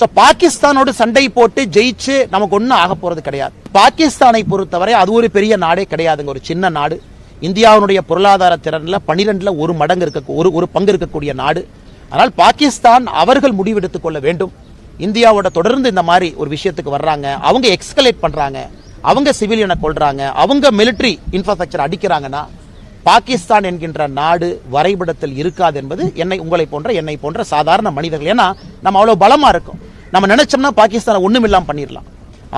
So பாகிஸ்தானோடு சண்டை போட்டு ஜெயிச்சு நமக்கு ஒன்றும் ஆக போகிறது கிடையாது. பாகிஸ்தானை பொறுத்தவரை அது ஒரு பெரிய நாடே கிடையாதுங்க. ஒரு சின்ன நாடு. இந்தியாவுடைய பொருளாதார திறனில் பனிரெண்டில் ஒரு மடங்கு இருக்க ஒரு ஒரு பங்கு இருக்கக்கூடிய நாடு. ஆனால் பாகிஸ்தான் அவர்கள் முடிவெடுத்துக் கொள்ள வேண்டும். இந்தியாவோட தொடர்ந்து இந்த மாதிரி ஒரு விஷயத்துக்கு வர்றாங்க. அவங்க எக்ஸ்கலேட் பண்ணுறாங்க அவங்க சிவிலியனை கொள்றாங்க அவங்க மிலிட்டரி இன்ஃப்ராஸ்ட்ரக்சர் அடிக்கிறாங்கன்னா பாகிஸ்தான் என்கின்ற நாடு வரைபடத்தில் இருக்காது என்பது என்னை உங்களை போன்ற என்னை போன்ற சாதாரண மனிதர்கள். ஏன்னா நம்ம அவ்வளோ பலமா இருக்கும். நம்ம நினைச்சோம்னா பாகிஸ்தானை ஒண்ணும் பண்ணிடலாம்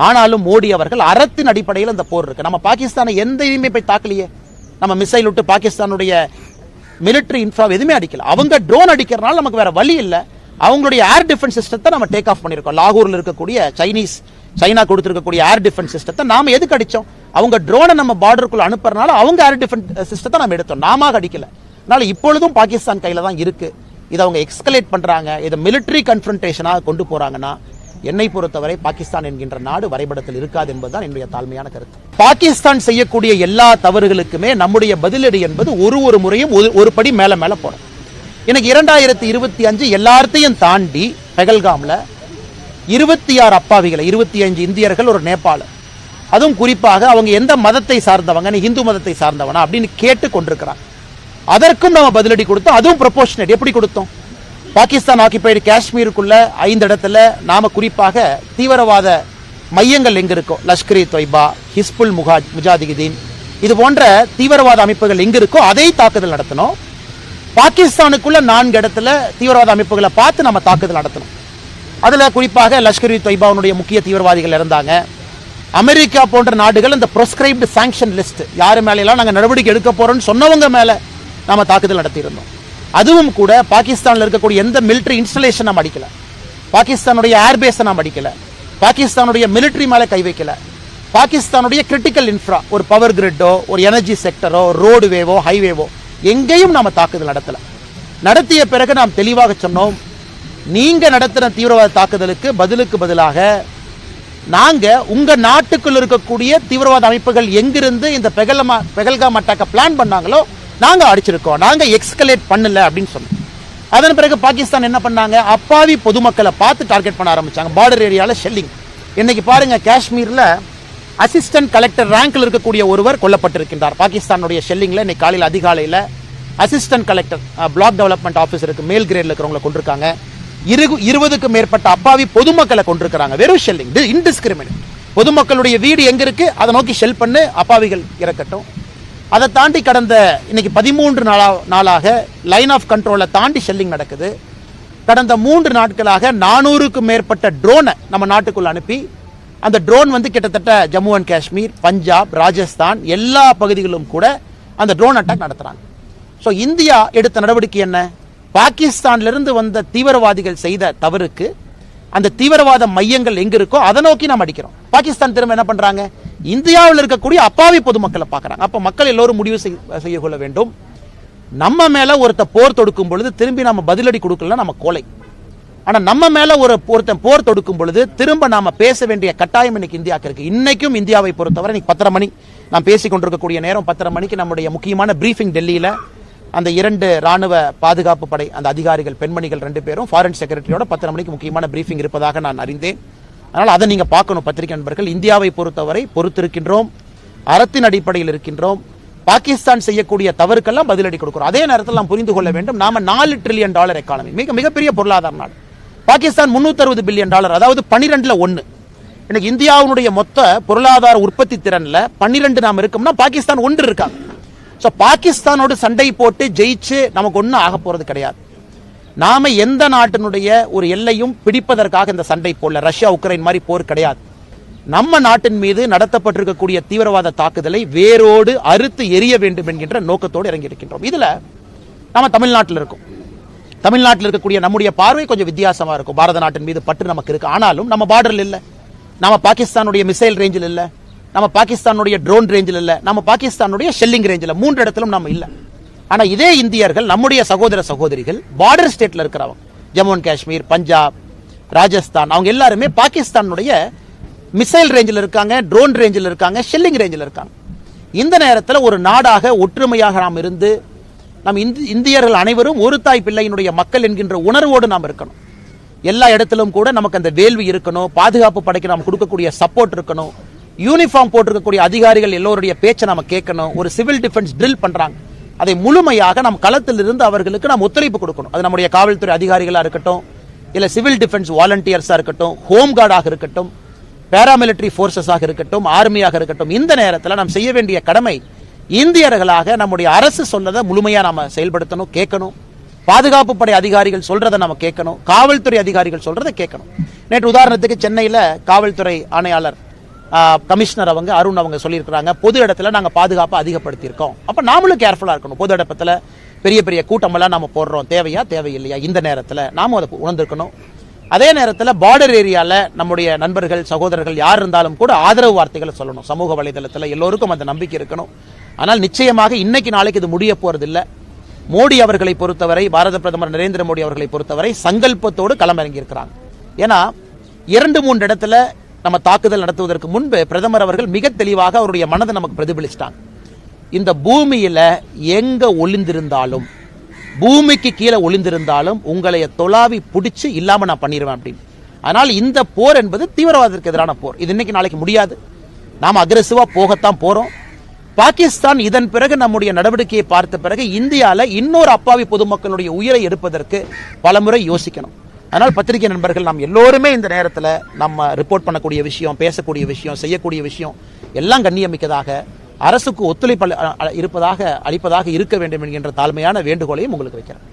ஆனாலும் மோடி அவர்கள் அறத்தின் அடிப்படையில் இந்த போர் இருக்கு. நம்ம பாகிஸ்தானை எந்த இனிமே போய் தாக்கலையே? நம்ம மிசைல் விட்டு பாகிஸ்தானுடைய மிலிட்ரி இன்ஃப்ரா எதுவுமே அடிக்கல. அவங்க ட்ரோன் அடிக்கிறனால நமக்கு வேற வழி இல்லை. அவங்களுடைய ஏர் டிஃபென்ஸ் சிஸ்டத்தை நம்ம டேக் ஆஃப் பண்ணிருக்கோம். லாகூரில் இருக்கக்கூடிய சைனீஸ் சைனா கொடுத்துருக்கக்கூடிய ஏர் டிஃபென்ஸ் சிஸ்டத்தை நாம எதுக்கு அடித்தோம் அவங்க ட்ரோனை நம்ம பார்டருக்குள்ள அனுப்புறனால அவங்க ஏர் டிஃபென்ஸ் சிஸ்டத்தை நம்ம எடுத்தோம். நாம அடிக்கல. அதனால இப்பொழுதும் பாகிஸ்தான் கையில தான் இருக்கு. இதை அவங்க எக்ஸ்கலேட் பண்றாங்க. இதை மிலிட்டரி கன்ஃபரன்டேஷனாக கொண்டு போகிறாங்கன்னா என்னை பொறுத்தவரை பாகிஸ்தான் என்கின்ற நாடு வரைபடத்தில் இருக்காது என்பதுதான் என்னுடைய தாழ்மையான கருத்து. பாகிஸ்தான் செய்யக்கூடிய எல்லா தவறுகளுக்குமே நம்முடைய பதிலடி என்பது ஒரு ஒரு முறையும் ஒரு- ஒரு படி மேல மேல போடும் எனக்கு இரண்டாயிரத்தி இருபத்தி அஞ்சு எல்லாத்தையும் தாண்டி பெகல்காமில் இருபத்தி ஆறு அப்பாவிகளை இருபத்தி அஞ்சு இந்தியர்கள் ஒரு நேபாளர் அதுவும் குறிப்பாக அவங்க எந்த மதத்தை சார்ந்தவங்க நீ இந்து மதத்தை சார்ந்தவனா அப்படின்னு கேட்டு கொண்டிருக்கிறாங்க அதற்கும் நம்ம பதிலடி கொடுத்தோம் அதுவும் ப்ரொபோஷனட் எப்படி கொடுத்தோம்? பாகிஸ்தான் ஆக்கிபைடு காஷ்மீருக்குள்ள ஐந்து இடத்துல நாம குறிப்பாக தீவிரவாத மையங்கள் எங்க இருக்கோ? லஷ்கர் இ தொய்பா ஹிஸ்புல் முகா முஜாதிதீன் இது போன்ற தீவிரவாத அமைப்புகள் எங்க இருக்கோ அதை தாக்குதல் நடத்தணும். பாகிஸ்தானுக்குள்ள நான்கு இடத்துல தீவிரவாத அமைப்புகளை பார்த்து நம்ம தாக்குதல் நடத்தணும். அதில் குறிப்பாக லஷ்கர் இ தொய்பாவுடைய முக்கிய தீவிரவாதிகள் இருந்தாங்க. அமெரிக்கா போன்ற நாடுகள் இந்த ப்ரொஸ்கிரைப்டு சாங்ஷன் லிஸ்ட் யார் மேல நாங்கள் நடவடிக்கை எடுக்க போகிறோன்னு சொன்னவங்க மேலே நாம் தாக்குதல் நடத்தியிருந்தோம். அதுவும் கூட பாகிஸ்தானில் இருக்கக்கூடிய எந்த மிலிட்டரி இன்ஸ்டலேஷன் நாம் அடிக்கல. பாகிஸ்தானுடைய ஏர்பேஸை நாம் அடிக்கல. பாகிஸ்தானுடைய மிலிட்டரி மேலே கை வைக்கல. பாகிஸ்தானுடைய கிரிட்டிக்கல் இன்ஃப்ரா ஒரு பவர் கிரிட்டோ ஒரு எனர்ஜி செக்டரோ ரோடுவேவோ ஹைவேவோ எங்கேயும் நாம் தாக்குதல் நடத்தல. நடத்திய பிறகு நாம் தெளிவாக சொன்னோம் நீங்க நடத்தின தீவிரவாத தாக்குதலுக்கு பதிலுக்கு பதிலாக நாங்க உங்க நாட்டுக்குள் இருக்கக்கூடிய தீவிரவாத அமைப்புகள் எங்கிருந்து இந்த பெகலமா பெகல்காம் அட்டாக்க பிளான் பண்ணாங்களோ நாங்க அடிச்சிருக்கோம். நாங்க எக்ஸ்கலேட் பண்ணல அப்படின்னு சொன்னோம். அதன் பிறகு பாகிஸ்தான் என்ன பண்ணாங்க? அப்பாவி பொதுமக்களை பார்த்து டார்கெட் பண்ண ஆரம்பிச்சாங்க. பார்டர் ஏரியாவில் ஷெல்லிங். இன்னைக்கு பாருங்க காஷ்மீர்ல அசிஸ்டன்ட் கலெக்டர் ரேங்கில் இருக்கக்கூடிய ஒருவர் கொல்லப்பட்டிருக்கின்றார். பாகிஸ்தானுடைய ஷெல்லிங்கில் இன்னைக்கு காலையில் அதிகாலையில் அசிஸ்டன்ட் கலெக்டர் பிளாக் டெவலப்மெண்ட் ஆஃபீஸருக்கு மேல் கிரேடில் இருக்கிறவங்களை கொண்டிருக்காங்க. இரு இருபதுக்கும் மேற்பட்ட அப்பாவி பொதுமக்களை கொண்டிருக்கிறாங்க. வெறும் ஷெல்லிங் இன்டிஸ்கிரிமினேட் பொதுமக்களுடைய வீடு எங்கே இருக்குது அதை நோக்கி ஷெல் பண்ணு அப்பாவிகள் இறக்கட்டும். அதை தாண்டி கடந்த இன்னைக்கு பதிமூன்று நாளா நாளாக லைன் ஆஃப் கண்ட்ரோலை தாண்டி ஷெல்லிங் நடக்குது. கடந்த மூன்று நாட்களாக நானூறுக்கும் மேற்பட்ட ட்ரோனை நம்ம நாட்டுக்குள்ளே அனுப்பி அந்த ட்ரோன் வந்து கிட்டத்தட்ட ஜம்மு அண்ட் காஷ்மீர் பஞ்சாப் ராஜஸ்தான் எல்லா பகுதிகளிலும் கூட அந்த ட்ரோன் அட்டாக் நடத்துறாங்க. ஸோ இந்தியா எடுத்த நடவடிக்கை என்ன? பாகிஸ்தான்லேருந்து வந்த தீவிரவாதிகள் செய்த தவறுக்கு அந்த தீவிரவாத மையங்கள் எங்கே இருக்கோ அதை நோக்கி நாம் அடிக்கிறோம். பாகிஸ்தான் திரும்ப என்ன பண்றாங்க? இந்தியாவில் இருக்கக்கூடிய அப்பாவி பொதுமக்களை பார்க்கறாங்க. அப்போ மக்கள் எல்லோரும் முடிவு செய்ய கொள்ள வேண்டும். நம்ம மேலே ஒருத்த போர் தொடுக்கும் பொழுது திரும்பி நம்ம பதிலடி கொடுக்கலன்னா நம்ம கோலை ஆனால் நம்ம மேலே ஒரு ஒருத்தன் போர் தொடுக்கும் பொழுது திரும்ப நாம் பேச வேண்டிய கட்டாயம் இன்னைக்கு இந்தியாவுக்கு இருக்குது இன்றைக்கும் இந்தியாவை பொறுத்தவரை இன்னைக்கு பத்தரை மணி. நாம் பேசி கொண்டிருக்கக்கூடிய நேரம் பத்தரை மணிக்கு நம்முடைய முக்கியமான பிரீஃபிங் டெல்லியில் அந்த இரண்டு ராணுவ பாதுகாப்பு படை அந்த அதிகாரிகள் பெண்மணிகள் ரெண்டு பேரும் ஃபாரின் செக்ரட்டரியோட பத்தரை மணிக்கு முக்கியமான பிரீஃபிங் இருப்பதாக நான் அறிந்தேன். அதனால் அதை நீங்கள் பார்க்கணும் பத்திரிகை நண்பர்கள். இந்தியாவை பொறுத்தவரை பொறுத்திருக்கின்றோம் அறத்தின் அடிப்படையில் இருக்கின்றோம் பாகிஸ்தான் செய்யக்கூடிய தவறுக்கெல்லாம் பதிலடி கொடுக்கிறோம். அதே நேரத்தில் நாம் புரிந்து கொள்ள வேண்டும் நாம நாலு ட்ரில்லியன் டாலர் எக்கானமி மிக மிகப்பெரிய பொருளாதார நாடு. பாகிஸ்தான் 360 பில்லியன் டாலர் அதாவது பன்னிரெண்டில் ஒன்று இன்னைக்கு இந்தியாவுடைய மொத்த பொருளாதார உற்பத்தி திறனில் பன்னிரெண்டு நாம் இருக்கோம்னா பாகிஸ்தான் ஒன்று இருக்காங்க ஸோ பாகிஸ்தானோடு சண்டை போட்டு ஜெயிச்சு நமக்கு ஒன்றும் ஆக போகிறது கிடையாது. நாம எந்த நாட்டினுடைய ஒரு எல்லையும் பிடிப்பதற்காக இந்த சண்டை போடல. ரஷ்யா உக்ரைன் மாதிரி போர் கிடையாது. நம்ம நாட்டின் மீது நடத்தப்பட்டிருக்கக்கூடிய தீவிரவாத தாக்குதலை வேரோடு அறுத்து எரிய வேண்டும் என்கின்ற நோக்கத்தோடு இறங்கி இருக்கின்றோம் நம்ம தமிழ்நாட்டில் இருக்கோம். தமிழ்நாட்டில் இருக்கக்கூடிய நம்முடைய பார்வை கொஞ்சம் வித்தியாசமாக இருக்கும். பாரத நாட்டின் மீது பற்று நமக்கு இருக்கு. ஆனாலும் நம்ம பார்டரில் இல்லை. நம்ம பாகிஸ்தானுடைய மிசைல் ரேஞ்சில் இல்லை. நம்ம பாகிஸ்தானுடைய ட்ரோன் ரேஞ்சில் இல்லை. நம்ம பாகிஸ்தானுடைய ஷெல்லிங் ரேஞ்சில் மூன்று இடத்திலும் நம்ம இல்லை. ஆனால் இதே இந்தியர்கள் நம்முடைய சகோதர சகோதரிகள் பார்டர் ஸ்டேட்டில் இருக்கிறவங்க ஜம்மு அண்ட் காஷ்மீர் பஞ்சாப் ராஜஸ்தான் அவங்க எல்லாருமே பாகிஸ்தானுடைய மிசைல் ரேஞ்சில் இருக்காங்க ட்ரோன் ரேஞ்சில் இருக்காங்க ஷெல்லிங் ரேஞ்சில் இருக்காங்க. இந்த நேரத்தில் ஒரு நாடாக ஒற்றுமையாக நாம் இருந்து நம் இந்தியர்கள் அனைவரும் ஒரு தாய் பிள்ளையினுடைய மக்கள் என்கின்ற உணர்வோடு நாம் இருக்கணும். எல்லா இடத்திலும் கூட நமக்கு அந்த வேள்வி இருக்கணும் பாதுகாப்பு படைக்கு நாம் கொடுக்கக்கூடிய சப்போர்ட் இருக்கணும். யூனிஃபார்ம் போட்டிருக்கக்கூடிய அதிகாரிகள் எல்லோருடைய பேச்சை நம்ம கேட்கணும். ஒரு சிவில் டிஃபென்ஸ் ட்ரில் பண்ணுறாங்க அதை முழுமையாக நம் களத்தில் இருந்து அவர்களுக்கு நாம் ஒத்துழைப்பு கொடுக்கணும். அது நம்முடைய காவல்துறை அதிகாரிகளாக இருக்கட்டும் இல்லை சிவில் டிஃபென்ஸ் வாலண்டியர்ஸாக இருக்கட்டும் ஹோம் கார்டாக இருக்கட்டும் பேராமிலிட்டரி ஃபோர்ஸஸாக இருக்கட்டும் ஆர்மியாக இருக்கட்டும் இந்த நேரத்தில் நாம் செய்ய வேண்டிய கடமை இந்தியர்களாக நம்முடைய அரசு சொன்னதை முழுமையா நாம செயல்படுத்தணும் கேட்கணும். பாதுகாப்பு படை அதிகாரிகள் சொல்றதை நம்ம கேட்கணும். காவல்துறை அதிகாரிகள் சொல்றதை கேட்கணும். நேற்று உதாரணத்துக்கு சென்னையில் காவல்துறை ஆணையாளர் கமிஷனர் அவங்க அருண் அவங்க சொல்லியிருக்கிறாங்க. பொது இடத்துல நாங்கள் பாதுகாப்பை அதிகப்படுத்தியிருக்கோம். அப்போ நாமளும் கேர்ஃபுல்லாக இருக்கணும். பொது இடத்துல பெரிய பெரிய கூட்டமெல்லாம் நம்ம போடுறோம். தேவையா தேவையில்லையா? இந்த நேரத்தில் நாமும் அதை உணர்ந்திருக்கணும். அதே நேரத்தில் பார்டர் ஏரியாவில் நம்முடைய நண்பர்கள் சகோதரர்கள் யார் இருந்தாலும் கூட ஆதரவு வார்த்தைகளை சொல்லணும். சமூக வலைதளத்தில் எல்லோருக்கும் அந்த நம்பிக்கை இருக்கணும். ஆனால் நிச்சயமாக இன்னைக்கு நாளைக்கு இது முடிய போறதில்லை. மோடி அவர்களை பொறுத்தவரை பாரத பிரதமர் நரேந்திர மோடி அவர்களை பொறுத்தவரை சங்கல்பத்தோடு களமிறங்கியிருக்கிறாங்க. ஏன்னா இரண்டு மூன்று இடத்துல நம்ம தாக்குதல் நடத்துவதற்கு முன்பு பிரதமர் அவர்கள் மிக தெளிவாக அவருடைய மனதை நமக்கு பிரதிபலிச்சிட்டாங்க. இந்த பூமியில எங்க ஒளிந்திருந்தாலும் பூமிக்கு கீழே ஒளிந்திருந்தாலும் உங்களை தொலாவி பிடிச்சு இல்லாம நான் பண்ணிடுவேன் அப்படின்னு. அதனால் இந்த போர் என்பது தீவிரவாதத்திற்கு எதிரான போர். இது இன்னைக்கு நாளைக்கு முடியாது. நாம் அக்ரெசிவா போகத்தான் போறோம். பாகிஸ்தான் இதன் பிறகு நம்முடைய நடவடிக்கையை பார்த்த பிறகு இந்தியாவில் இன்னொரு அப்பாவி பொதுமக்களுடைய உயிரை எடுப்பதற்கு பலமுறை யோசிக்கணும். அதனால் பத்திரிகை நண்பர்கள் நாம் எல்லோருமே இந்த நேரத்தில் நம்ம ரிப்போர்ட் பண்ணக்கூடிய விஷயம் பேசக்கூடிய விஷயம் செய்யக்கூடிய விஷயம் எல்லாம் கண்ணியமிக்கதாக அரசுக்கு ஒத்துழைப்பு அ- இருப்பதாக அளிப்பதாக இருக்க வேண்டும் என்கின்ற தாழ்மையான வேண்டுகோளையும் உங்களுக்கு வைக்கிறேன்.